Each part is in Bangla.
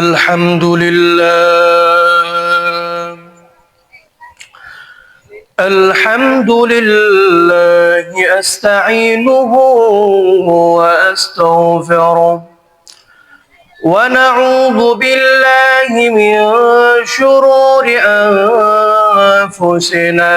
الحمد لله. الحمد لله أستعينه وأستغفره. ونعوذ بالله من شرور أنفسنا.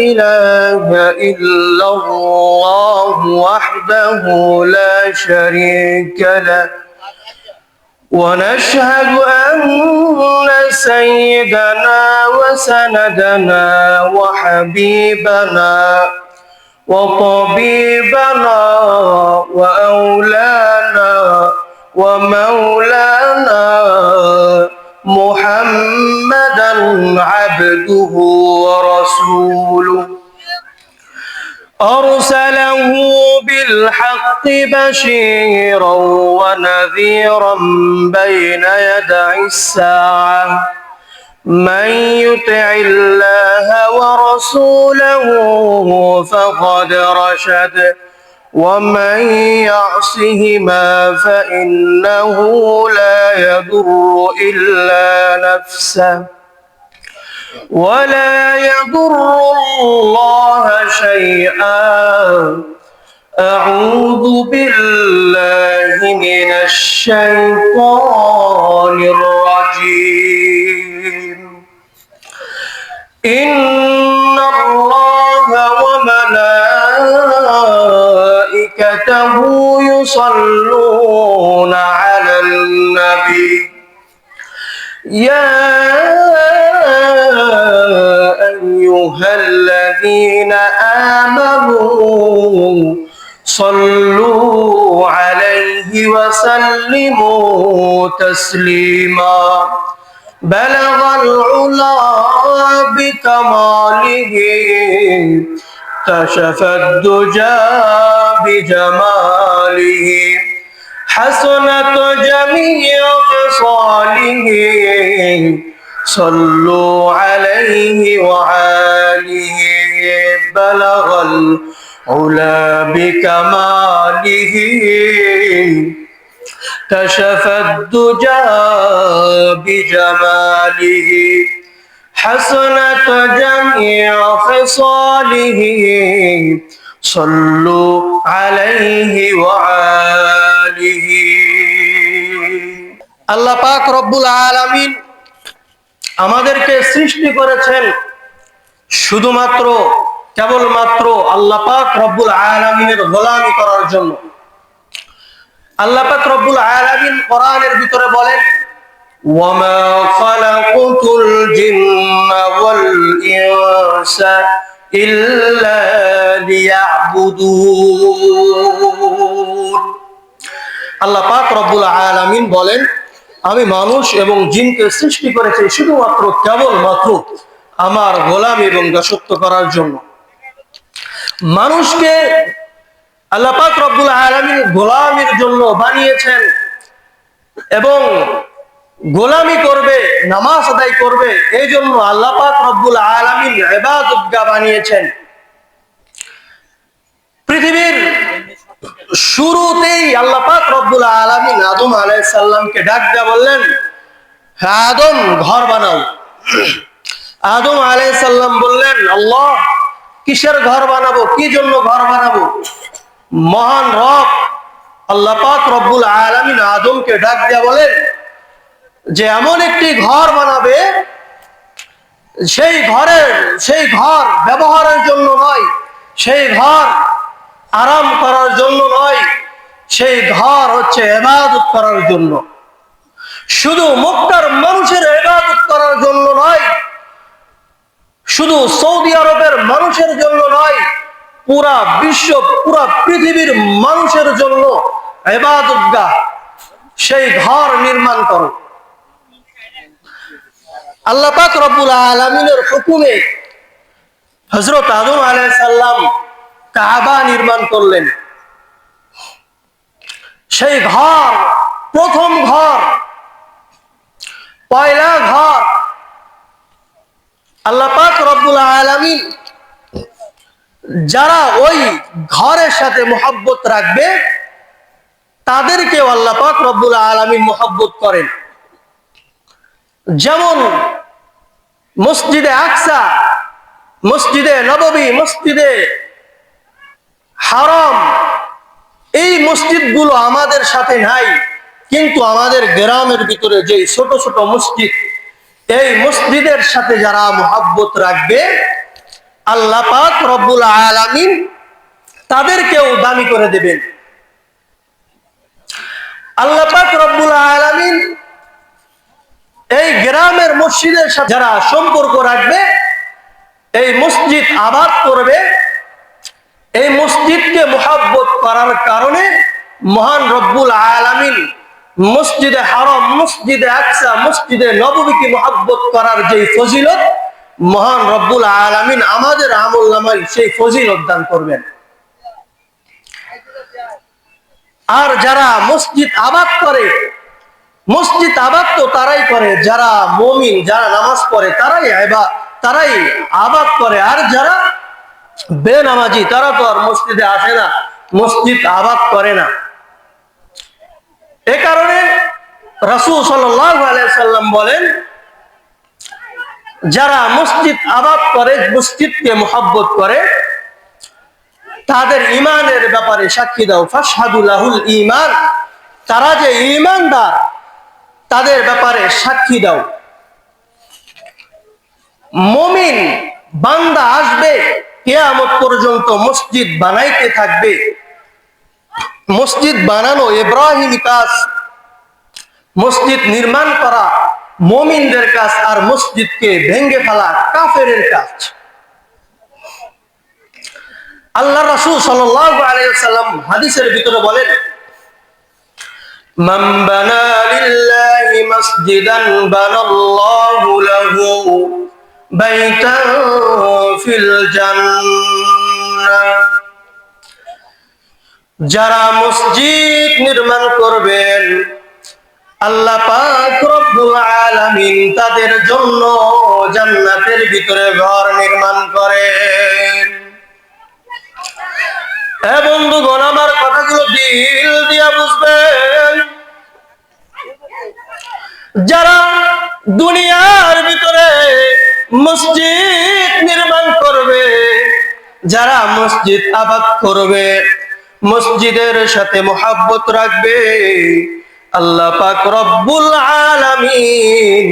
إله إلا الله وحده لا شريك له. ونشهد أن سيدنا وسندنا وحبيبنا وطبيبنا وأولانا ومولانا محمدا عبده ورسوله. أرسله بالحق بشيرا ونذيرا بين يدي الساعة. من يطع الله ورسوله فقد رشد. ومن يعصهما فإنه لا يضر إلا نفسه ولا يضر الله شيئا أعوذ بالله من الشيطان الرجيم إن وملائكته يصلون على النبي. يا أيها الذين آمنوا صلوا عليه وسلموا تسليما. بلغ العلا بكماله كشف الدجى بجماله حسنت جميع خصاله صلوا عليه وعاله بلغ العلا بكماله. كشف الدجى بجماله حسنت جميع خصاله صلوا عليه وعاله আল্লাহ পাক রব্বুল আলামিন আমাদেরকে সৃষ্টি করেছেন শুধুমাত্র কেবলমাত্র আল্লাহ পাক রব্বুল আলামিনের গোলামি করার জন্য আল্লাহ পাক রব্বুল আলামিন কোরআনের ভিতরে বলেন ওয়ামা খালাকুতুল জিন্না ওয়াল ইনসা ইল্লা লিয়াবুদুন আল্লাহ পাক রব্বুল আলামিন বলেন, আমি মানুষ এবং জিনকে সৃষ্টি করেছি শুধুমাত্র কেবল কেবলমাত্র আমার গোলাম এবং দাসত্ব করার জন্য। মানুষকে আল্লাহ পাক রব্বুল আলামিন গোলামের জন্য বানিয়েছেন এবং গোলামি করবে, নামাজ আদায় করবে এই জন্য আল্লাহ পাক রব্বুল আলামিন ইবাদতগা বানিয়েছেন। পৃথিবীর শুরুতেই আল্লাহ পাক রব্বুল আলামিন আদম আলাইহিস সালামকে ডাক দেয়া বললেন হ্যাঁ আদম, ঘর বানাও। আদম আলাইসাল্লাম বললেন, আল্লাহ, কিসের ঘর বানাবো? কি জন্য ঘর বানাবো? মহান রব আল্লাহ পাক রব্বুল আলামিন আদমকে ডাক দেয়া বলেন যে এমন একটি ঘর বানাবে, সেই ঘরের, সেই ঘর ব্যবহারের জন্য নয়, সেই ঘর আরাম করার জন্য নয়, সেই ঘর হচ্ছে এবাদত করার জন্য। শুধু মক্কার মানুষের এবাদত করার জন্য নয়, শুধু সৌদি আরবের মানুষের জন্য নয়, পুরা বিশ্ব, পুরা পৃথিবীর মানুষের জন্য এবাদতগাহ সেই ঘর নির্মাণ করো। আল্লাহ পাক রব্বুল আলমিনের হুকুমে হজরত আদম আলাই সাল্লাম কাবা নির্মাণ করলেন। সেই ঘর, প্রথম ঘর, পয়লা ঘর, আল্লাহ পাক রব্বুল আলমিন যারা ওই ঘরের সাথে মোহাব্বত রাখবে, তাদেরকেও আল্লাহ পাক রব্বুল আলমিন মোহাব্বত করেন। যেমন মসজিদে আকসা, মসজিদে নববী, মসজিদে হারম। এই মসজিদগুলো আমাদের সাথে নাই, কিন্তু আমাদের গ্রামের ভিতরে যে ছোট ছোট মসজিদ, এই মসজিদের সাথে যারা মোহাব্বত রাখবে, আল্লাহ পাক রব্বুল আলামিন তাদেরকেও দামি করে দেবেন। আল্লাহ পাক রব্বুল আলামিন এই গ্রামের মসজিদের সাথে যারা সম্পর্ক রাখবে, এই মসজিদ আবাদ করবে, এই মসজিদকে মোহাব্বত করার কারণে মহান রব্বুল আলামিন মসজিদে হারম, মসজিদে আকসা, মসজিদে নবমীকে মোহাব্বত করার যে ফজিলত, মহান রব্বুল আলামিন আমাদের আমল নামায় সেই ফজিলত দান করবেন। আর যারা মসজিদ আবাদ করে মসজিদ আবাদ তো তারাই করে, যারা মমিন, যারা নামাজ পড়ে, তারাই আবাদ তারাই আবাদ করে। আর যারা বেনামাজি, তারা তো আর মসজিদে আসে না, মসজিদ আবাদ করে না। এ কারণে রাসূল সাল্লাম বলেন, যারা মসজিদ আবাদ করে, মসজিদকে মোহাব্বত করে, তাদের ইমানের ব্যাপারে সাক্ষী দাও। ফাশহাদুল্লাহুল ইমান তারা যে ইমানদার তাদের ব্যাপারে সাক্ষী দাও। মমিন বান্দা আসবে, কেয়ামত পর্যন্ত মসজিদ বানাইতে থাকবে। মসজিদ বানানো এব্রাহিম কাজ, মসজিদ নির্মাণ করা মমিনদের কাজ আর মসজিদকে ভেঙ্গে ফেলা কাফের কাজ। আল্লাহ রাসুল সাল্লাম হাদিসের ভিতরে বলেন মামবানা লিল্লাহ مسجدا بنى الله له بيتا في الجنة যারা মসজিদ নির্মাণ করবেন আল্লাহ পাক রব্বুল আলামিন তাদের জন্য জান্নাতের ভিতরে ঘর নির্মাণ করেন এ বন্ধুগণ আমার কথাগুলো দিল দিয়া বুঝবেন যারা দুনিয়ার ভিতরে মসজিদ নির্মাণ করবে, যারা মসজিদ আবাদ করবে, মসজিদের সাথে মোহাব্বত রাখবে, আল্লাহ পাক রব্বুল আলামিন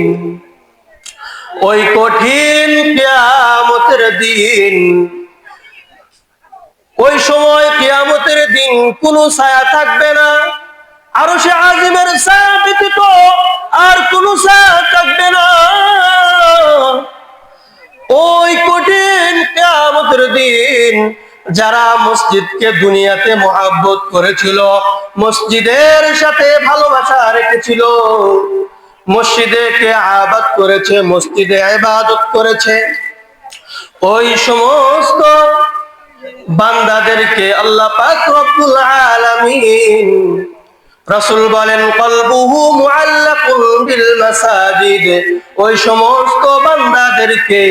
ওই কঠিন কিয়ামতের দিন, ওই সময় কিয়ামতের দিন কোনো ছায়া থাকবে না। আরও সে আজিমের ছায়া ব্যতীত আর কোনো থাকবে না। ওই কঠিন কিয়ামতের দিন যারা মসজিদকে দুনিয়াতে মহাব্বত করেছিল, মসজিদের সাথে ভালোবাসা রেখেছিল, মসজিদে কে আবাদ করেছে, মসজিদে আবাদত করেছে, ওই সমস্ত বান্দাদেরকে আল্লাহ পাক রব্বুল আলামিন রাসূল বলেন, কলবুহু মুআল্লাকুন বিল মাসাজিদ। ওই সমস্ত বান্দাদেরকে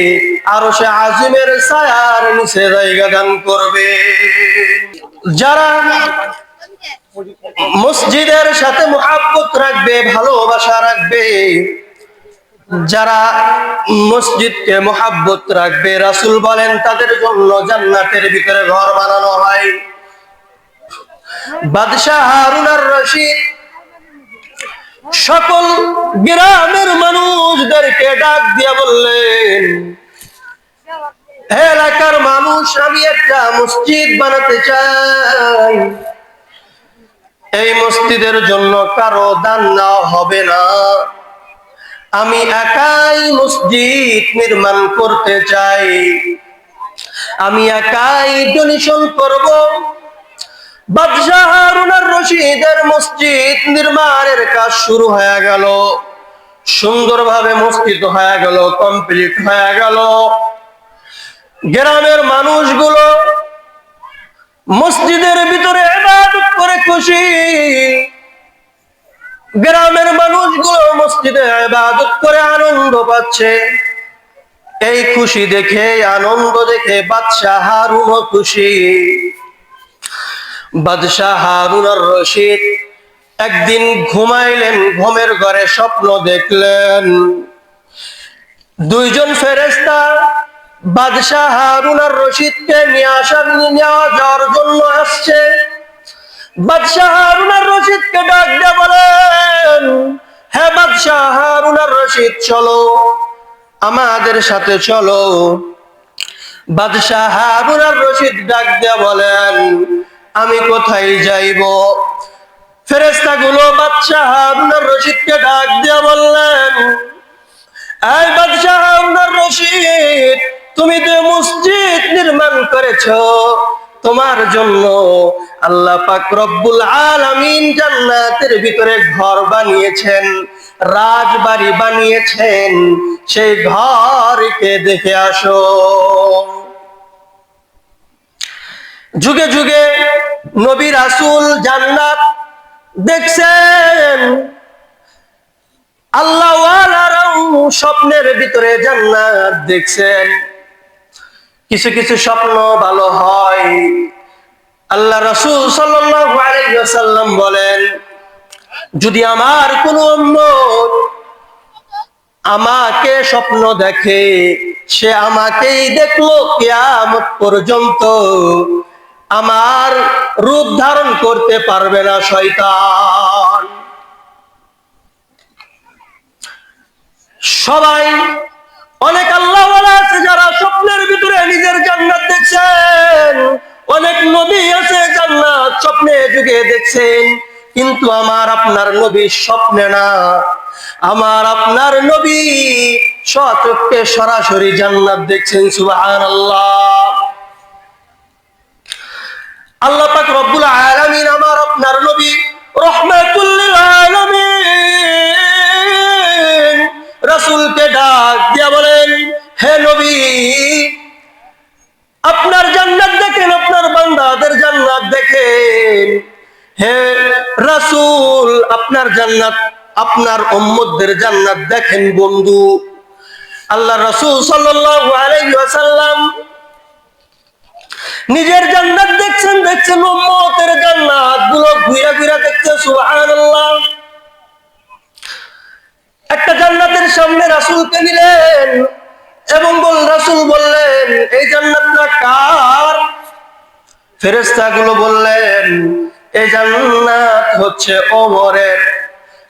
আরশে আজিমের ছায়ার নিচে জায়গা দান করবে। যারা মসজিদের সাথে মুহাব্বত রাখবে, ভালোবাসা রাখবে, যারা মসজিদকে মোহাব্বত রাখবে, রাসুল বলেন, তাদের জন্য জান্নাতের ভিতরে ঘর বানানো হয়। বাদশাহ হারুনার রশিদ। সকল গ্রামের মানুষদেরকে ডাক দিয়া বললেন এলাকার মানুষ, আমি একটা মসজিদ বানাতে চাই। এই মসজিদের জন্য কারও দান নেওয়া হবে না। আমি একাই মসজিদ নির্মাণ করতে চাই। আমি একাই ডোনেশন করব। বাদশাহ হারুনার রশিদের মসজিদ নির্মাণের কাজ শুরু হয়ে গেল। সুন্দরভাবে মসজিদ হয়ে গেল কমপ্লিট হয়ে গেল। গ্রামের মানুষগুলো মসজিদের ভিতরে করে খুশি। গ্রামের মানুষগুলো মসজিদে ইবাদত করে আনন্দ পাচ্ছে। এই খুশি দেখে, আনন্দ দেখে বাদশাহ খুশি। বাদশাহ হারুন আর রশিদ একদিন ঘুমাইলেন, ঘুমের ঘরে স্বপ্ন দেখলেন। দুইজন ফেরেস্তা বাদশাহ হারুন আর রশিদকে নিয়ে আসার নেওয়া যাওয়ার জন্য আসছে। বাদশাহ হারুন আর রশিদকে ডাক দিয়ে বলেন হ্যাঁ বাদশাহ হারুন আর রশিদ, চলো, আমাদের সাথে চলো। বাদশাহ হারুন আর রশিদ ডাক দিয়ে বলেন আমি কোথায় যাইব? ফেরেস্তা গুলো বাদশাহ আর রশিদকে ডাক দিয়ে বললেন, এই বাদশাহ আর রশিদ, তুমি তো মসজিদ নির্মাণ করেছ, তোমার জন্য আল্লাহ পাক রব্বুল আলামিন জান্নাতের ভিতরে ঘর বানিয়েছেন, রাজবাড়ি বানিয়েছেন। সেই ঘরকে দেখে আসো। যুগে যুগে নবী রাসূল জান্নাত দেখছেন। আল্লাহ স্বপ্নের ভিতরে জান্নাত দেখছেন। কিছু কিছু স্বপ্ন ভালো হয়। আল্লাহ রসুল সাল্লাম বলেন, যদি আমার কোন আমাকে স্বপ্ন দেখে, সে আমাকেই দেখল কেয়ামত পর্যন্ত। আমার রূপ ধারণ করতে পারবে না শয়তান। সবাই, অনেক আল্লাহ আছে যারা স্বপ্নের ভিতরে নিজের জান্নাত দেখছেন। অনেক নবী আছে জান্নাত স্বপ্নে যুগে দেখছেন। কিন্তু আমার আপনার নবী স্বপ্নে না। আমার আপনার নবী সচক্ষে সরাসরি জান্নাত দেখছেন সুবাহান আল্লাহ আল্লাহ পাক রব্বুল আলামিন আমার আপনার নবী রহমাতুল্লিল আলামিন রাসূলকে ডাক দিয়া বলেন, হে নবী, আপনার জান্নাত দেখেন, আপনার বান্দাদের জান্নাত দেখেন। হে রাসূল, আপনার জান্নাত, আপনার উম্মতদের জান্নাত দেখেন বন্ধু। আল্লাহ রাসূল সাল্লাল্লাহু আলাইহি ওয়াসাল্লাম নিজের জান্নাত দেখছেন দেখছেন উম্মতের জান্নাত। গুলো ঘুরে ঘুরে দেখছে, সুবহানাল্লাহ। একটা জান্নাতের সামনে রাসূলকে নিলেন এবং বল রাসূল বললেন, এই জান্নাতটা কার? ফেরেশতা গুলো বললেন, এই জান্নাত হচ্ছে ওমরের।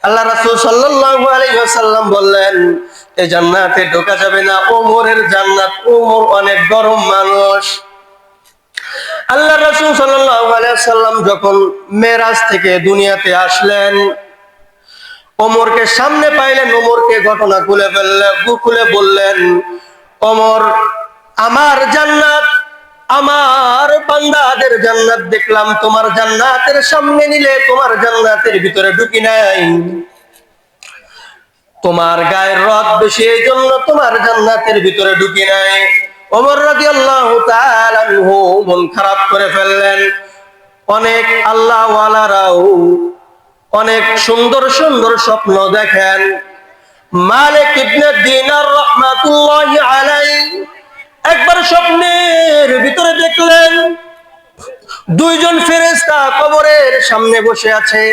আল্লাহ রাসূল সাল্লাল্লাহু আলাইহি ওয়াসাল্লাম বললেন, এই জান্নাতে ঢোকা যাবে না। ওমরের জান্নাত, ওমর অনেক গরম মানুষ। আল্লাহ রসুল সাল্লাম যখন মেরাজ থেকে দুনিয়াতে আসলেন, ওমরকে সামনে পাইলেন, ওমরকে ঘটনা খুলে ফেললেন খুলে বললেন, ওমর, আমার জান্নাত, আমার বান্দাদের জান্নাত দেখলাম, তোমার জান্নাতের সামনে নিলে তোমার জান্নাতের ভিতরে ঢুকি নাই। তোমার গায়ের রথ বেশি এই জন্য তোমার জান্নাতের ভিতরে ঢুকি নাই। ওমর রাদিয়াল্লাহু তাআলা আনহু মন খারাপ করে ফেললেন। অনেক আল্লাহ ওয়ালারাও অনেক সুন্দর সুন্দর স্বপ্ন দেখেন। মালিক ইবনে দিনার রাহমাতুল্লাহি আলাইহি একবার স্বপ্নের ভিতরে দেখলেন, দুইজন ফেরেশতা কবরের সামনে বসে আছে।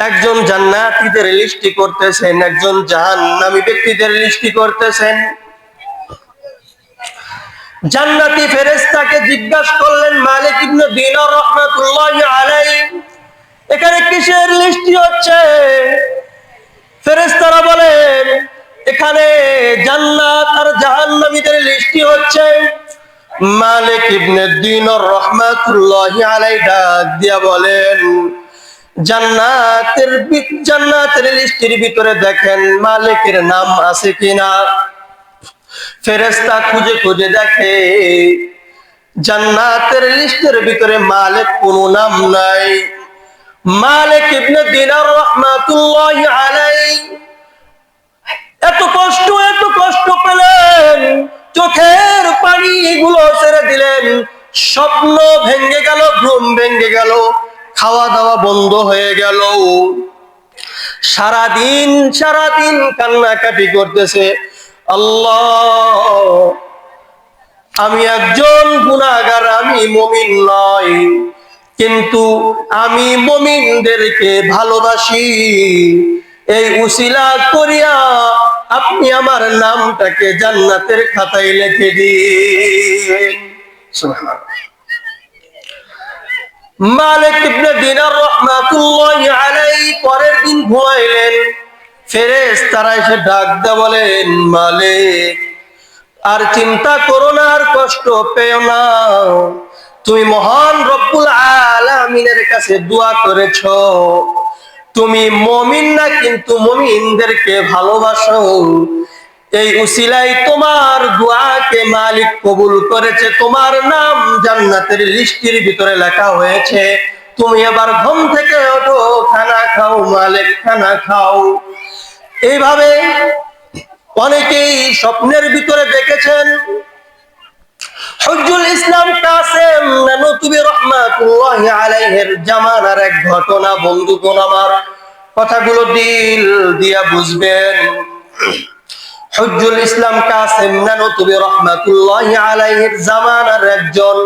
একজন জান্নাতীদের লিস্টি করতেছেন, একজন জাহান্নামী ব্যক্তিদের লিস্টি করতেছেন। জান্নাতি ফেরেশতাকে জিজ্ঞাসা করলেন, মালিক ইবনে দিনার রাহমাতুল্লাহি আলাইহি। এখানে কিসের লিস্টি হচ্ছে? ফেরেশতারা বলেন, এখানে জান্নাত আর জাহান্নামীদের লিস্টি হচ্ছে। মালিক ইবনে দিনার রাহমাতুল্লাহি আলাইহি ডাক দিয়া বলেন, জান্নাতের জান্নাতের লিস্টির ভিতরে দেখেন মালিকের নাম আছে কিনা। ফেরেস্তা খুঁজে খুঁজে দেখে, জান্নাতের লিস্টের ভিতরে মালিক কোনো নাম নাই। মালিক ইবনে দিনার এত কষ্ট এত কষ্ট পেলেন, চোখের পানি গুলো ছেড়ে দিলেন, স্বপ্ন ভেঙে গেল, ঘুম ভেঙে গেল খাওয়া দাওয়া বন্ধ হয়ে গেল। সারাদিন সারাদিন কান্নাকাটি করতেছে। আমি একজন গুণাগার আমি মমিন নয় কিন্তু আমি মমিনদেরকে ভালোবাসি। এই উসিলা করিয়া আপনি আমার নামটাকে জান্নাতের খাতায় লিখে দিন। মালিক ইবনে দিনার রহমাতুল্লাহি আলাইহি পরের দিন ঘুমাইলেন। ফেরেশতারা এসে ডাক দে বলেন, মালিক, আর চিন্তা করো না, আর কষ্ট পেও না। তুমি মহান রব্বুল আলামিনের কাছে দোয়া করেছ। তুমি মমিন না, কিন্তু মমিনদেরকে ভালোবাসো। এই উসিলাই তোমার দোয়াকে মালিক কবুল করেছে। তোমার নাম জান্নাতের লিস্টির ভিতরে লেখা হয়েছে। তুমি এবার ঘুম থেকে ওঠো, খানা খাও, মালিক, খানা খাও। এইভাবে অনেকেই স্বপ্নের ভিতরে দেখেছেন, হজ্জুল ইসলাম কাসেম নানুতুবি রহমাতুল্লাহি আলাইহির জামানার এক ঘটনা, বন্ধুগণ আমার কথাগুলো দিল দিয়া বুঝবেন। হজ্জুল ইসলাম কাসেম রহমাতুল্লাহি আলাইহির জামানার একজন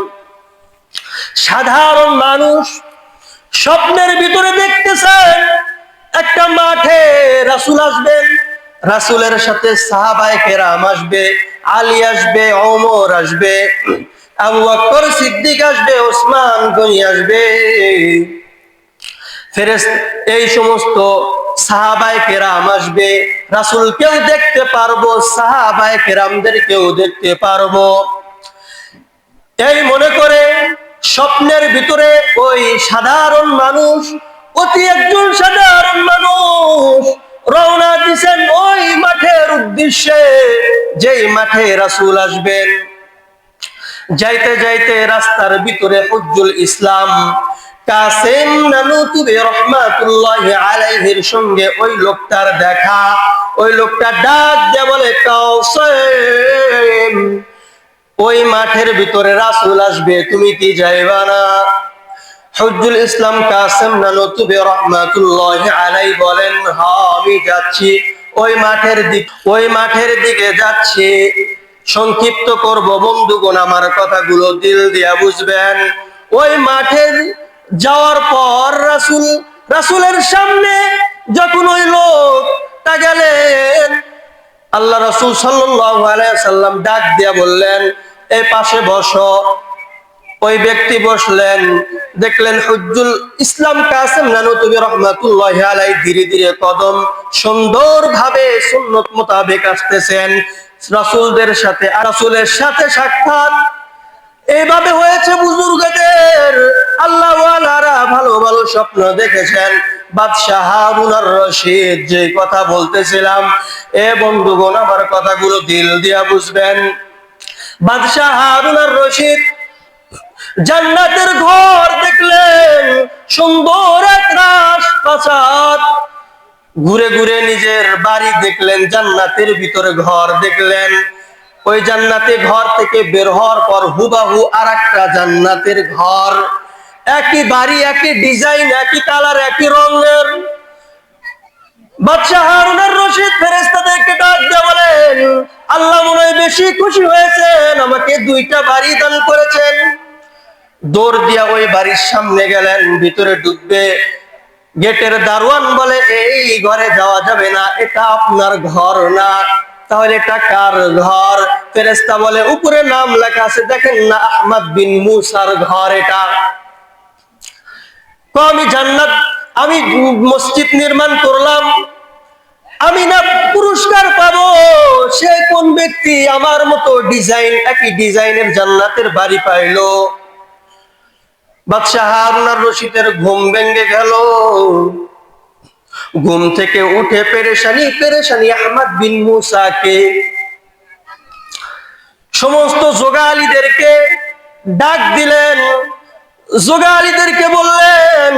সাধারণ মানুষ স্বপ্নের ভিতরে দেখতেছেন একটা মাঠে রাসূল আসবেন রাসূলের সাথে সাহাবায়ে কেরাম আসবে, আলী আসবে অমর আসবে, আবু বকর সিদ্দিক আসবে, ওসমান গনি আসবে। ফেরেস এই সমস্ত সাহাবায়ে কেরাম আসবে, রাসূল কেউ দেখতে পারব, সাহাবায়ে কেরামদের কেউ দেখতে পারব। এই মনে করে স্বপ্নের ভিতরে ওই সাধারণ মানুষ অতি একজন সাধারণ মানুষ রওনা দিছেন ওই মাঠের উদ্দেশ্যে, যেই মাঠে রাসূল আসবেন। যাইতে যাইতে রাস্তার ভিতরে হুজ্জুল ইসলাম কাসেম নানুতুবে রহমাতুল্লাহি আলাইহির সঙ্গে ওই লোকটার দেখা। ওই লোকটা ডাক দিয়ে বলে, কাসেম, ওই মাঠের ভিতরে রাসূল আসবে, তুমি কি যাইবা না? হজ্জুল ইসলাম কাসেম নানুতুবে রহমাতুল্লাহি আলাই বলেন হ্যাঁ আমি যাচ্ছি। ওই মাঠের দিক ওই মাঠের দিকে যাচ্ছি। সংক্ষিপ্ত করব, বন্ধুগণ, আমার কথাগুলো দিল দিয়া বুঝবেন। ওই মাঠের যাওয়ার পর রাসূল রাসূলের সামনে যখন ওই লোকটা গেলেন আল্লাহ রসুল সাল্লাম ডাক দিয়া বললেন এই পাশে বসো। ওই ব্যক্তি বসলেন, দেখলেন, হুজ্জুল ইসলাম কাসেম নানুতুবি রহমাতুল্লাহ আলাই ধীরে ধীরে কদম সুন্দর ভাবে সুন্নত মোতাবেক আসতেছেন। রাসূলদের সাথে, রাসূলের সাথে সাক্ষাৎ। এইভাবে হয়েছে বুজুর্গদের। আল্লাহ ভালো ভালো স্বপ্ন দেখেছেন। বাদশাহ রশিদ যে কথা বলতেছিলাম, এ বন্ধুগণ, আমার কথাগুলো দিল দিয়া বুঝবেন। বাদশাহ রশিদ জান্নাতের ঘর দেখলেন সুন্দর এক রাজপ্রাসাদ। ঘুরে ঘুরে নিজের বাড়ি দেখলেন, জান্নাতের ভিতরে ঘর দেখলেন। ওই জান্নাতে ঘর থেকে বের হওয়ার পর হুবাহু আর একটা জান্নাতের ঘর। একই বাড়ি, একই ডিজাইন, একই কালার, একই রঙের। বাদশাহ হারুনের রশিদ ফেরেস্তাদেরকে ডাক দিয়ে বলেন, আল্লাহ মনে বেশি খুশি হয়েছেন, আমাকে দুইটা বাড়ি দান করেছেন। দৌড় দিয়া ওই বাড়ির সামনে গেলেন, ভিতরে ঢুকবে। গেটের দারোয়ান বলে, এই ঘরে যাওয়া যাবে না, এটা আপনার ঘর না, তাহলে এটা কার ঘর? ফেরেস্তা বলে, উপরে নাম লেখা আছে, দেখেন না আহমদ বিন মুসার ঘর এটা। আমি জান্নাত, আমি মসজিদ নির্মাণ করলাম, আমি না পুরস্কার পাবো, সে কোন ব্যক্তি আমার মতো ডিজাইন, একই ডিজাইনের জান্নাতের বাড়ি পাইলো? বাদশাহ হারুনার রশিদের ঘুম ভেঙে গেল। ঘুম থেকে উঠে পেরেশানি পেরেশানি আহমদ বিন মুসাকে। সমস্ত যোগালীদেরকে ডাক দিলেন। যোগালীদেরকে বললেন,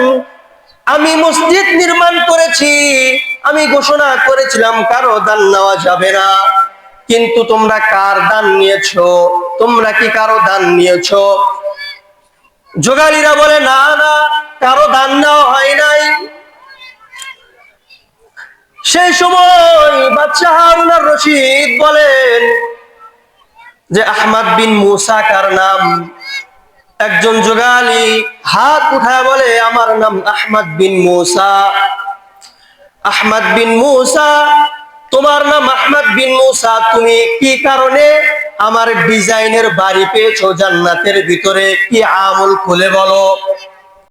আমি মসজিদ নির্মাণ করেছি, আমি ঘোষণা করেছিলাম, কারও দান নেওয়া যাবে না। কিন্তু তোমরা কার দান নিয়েছো? তোমরা কি কারও দান নিয়েছো? যোগালীরা বলে, না না, কারও দান নেওয়া হয় নাই। সেই সময় বাচ্চা হারুন আর রশিদ বলেন যে, আহমদ বিন মুসা কার নাম? একজন যোগালী হাত উঠায় বলে, আমার নাম আহমদ বিন মুসা। আহমদ বিন মুসা তোমার নাম আহমদ বিন মুসা, তুমি কি কারণে আমার ডিজাইনের বাড়ি পেয়েছ জান্নাতের ভিতরে? কি আমল খুলে বলো।